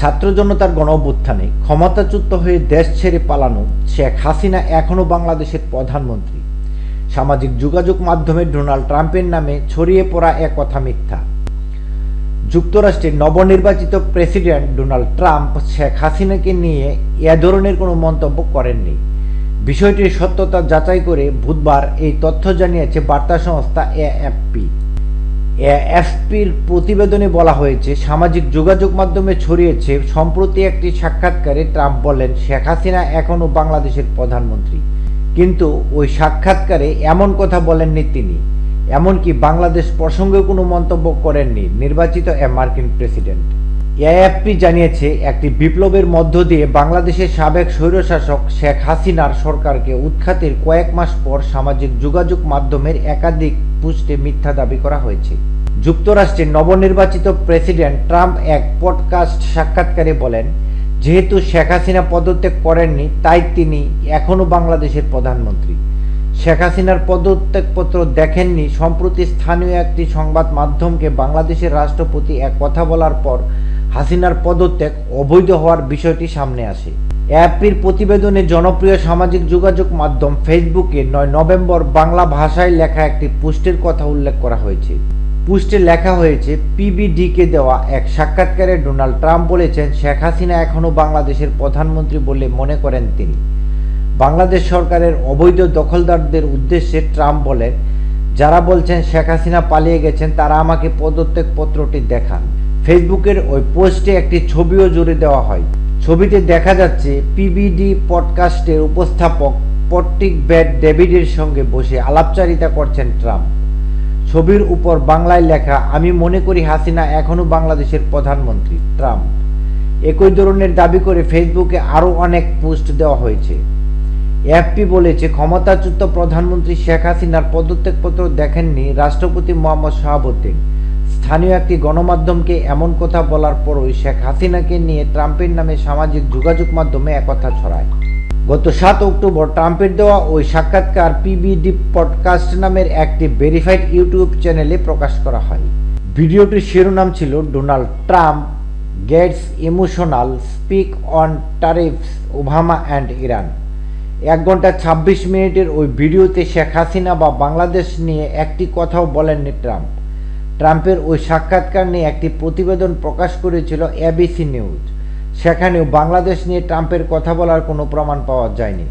ছাত্র জনতার গণ অভ্যুত্থানে ক্ষমতাচ্যুত হয়ে দেশ ছেড়ে পালানো শেখ হাসিনা এখনও বাংলাদেশের প্রধানমন্ত্রী। সামাজিক যোগাযোগ মাধ্যমে ডোনাল্ড ট্রাম্পের নামে ছড়িয়ে পড়া এক কথা মিথ্যা। যুক্তরাষ্ট্রের নবনির্বাচিত প্রেসিডেন্ট ডোনাল্ড ট্রাম্প শেখ হাসিনাকে নিয়ে এ ধরনের কোনো মন্তব্য করেননি। বিষয়টির সত্যতা যাচাই করে বুধবার এই তথ্য জানিয়েছে বার্তা সংস্থা এএফপি। এএফপির প্রতিবেদনে বলা হয়েছে, সামাজিক যোগাযোগ মাধ্যমে ছড়িয়েছে সম্প্রতি একটি সাক্ষাৎকারে ট্রাম্প বলেন, শেখ হাসিনা এখনও বাংলাদেশের প্রধানমন্ত্রী। কিন্তু ওই সাক্ষাৎকারে এমন কথা বলেননি তিনি। এমনকি বাংলাদেশ প্রসঙ্গে কোনো মন্তব্য করেননি নির্বাচিত এ মার্কিন প্রেসিডেন্ট। এএফপি জানিয়েছে, একটি বিপ্লবের মধ্য দিয়ে বাংলাদেশের সাবেক স্বৈরশাসক শেখ হাসিনার সরকারকে উৎখাতের কয়েক মাস পর সামাজিক যোগাযোগ মাধ্যমের একাধিক পুষ্টে মিথ্যা দাবি করা হয়েছে। যুক্তরাষ্ট্রের নবনির্বাচিত প্রেসিডেন্ট ট্রাম্প এক পডকাস্ট সাক্ষাৎকারে বলেন, যেহেতু শেখ হাসিনা পদত্যাগ করেননি, তাই তিনি এখনও বাংলাদেশের প্রধানমন্ত্রী। শেখ হাসিনার পদত্যাগপত্র দেখেননি, সম্প্রতি স্থানীয় একটি সংবাদ মাধ্যমকে বাংলাদেশের রাষ্ট্রপতি এক কথা বলার পর হাসিনার পদত্যাগ অবৈধ হওয়ার বিষয়টি সামনে আসে। অ্যাপির প্রতিবেদনে জনপ্রিয় সামাজিক যোগাযোগ মাধ্যম ফেসবুকে নয় নভেম্বর বাংলা ভাষায় লেখা একটি পোস্টের কথা উল্লেখ করা হয়েছে। পোস্টে লেখা হয়েছে, পিবিডিকে দেওয়া এক সাক্ষাৎকারে ডোনাল্ড ট্রাম্প বলেছেন, শেখ হাসিনা এখনও বাংলাদেশের প্রধানমন্ত্রী বলে মনে করেন তিনি। বাংলাদেশ সরকারের অবৈধ দখলদারদের উদ্দেশ্যে ট্রাম্প বলেন, যারা বলছেন শেখ হাসিনা পালিয়ে গেছেন, তারা আমাকে পদত্যাগ পত্রটি দেখান। ফেসবুকের ওই পোস্টে একটি ছবিও জুড়ে দেওয়া হয়। ছবিতে দেখা যাচ্ছে পিবিডি পডকাস্টের উপস্থাপক পট্টিক ব্যাট ডেভিডের সঙ্গে বসে আলাপচারিতা করছেন ট্রাম্প। ছবির উপর বাংলায় লেখা, আমি মনে করি হাসিনা এখনও বাংলাদেশের প্রধানমন্ত্রী। ট্রাম্প। একই ধরনের দাবি করে ফেসবুকে আরও অনেক পোস্ট দেওয়া হয়েছে। এফপি বলেছে, ক্ষমতাচ্যুত প্রধানমন্ত্রী শেখ হাসিনার পদত্যাগপত্র দেখেননি রাষ্ট্রপতি মোহাম্মদ শাহাবুদ্দিন। স্থানীয় একটি গণমাধ্যমকে এমন কথা বলার পরই শেখ হাসিনাকে নিয়ে ট্রাম্পের নামে সামাজিক যোগাযোগ মাধ্যমে একথা ছড়ায়। গত সাত অক্টোবর ট্রাম্পের দেওয়া ওই সাক্ষাৎকার পিবিডি পডকাস্ট নামের একটি ভেরিফাইড ইউটিউব চ্যানেলে প্রকাশ করা হয়। ভিডিওটির শিরোনাম ছিল Donald Trump, gets emotional, speak on tariffs Obama and Iran. এক ঘণ্টা ছাব্বিশ মিনিটের ওই ভিডিওতে শেখ হাসিনা বা বাংলাদেশ নিয়ে একটি কথাও বলেননি ট্রাম্প। ট্রাম্পের ওই সাক্ষাৎকার নিয়ে একটি প্রতিবেদন প্রকাশ করেছিল এবিসি নিউজ। সেখানেও বাংলাদেশ নিয়ে ট্রাম্পের কথা বলার কোনো প্রমাণ পাওয়া যায়নি।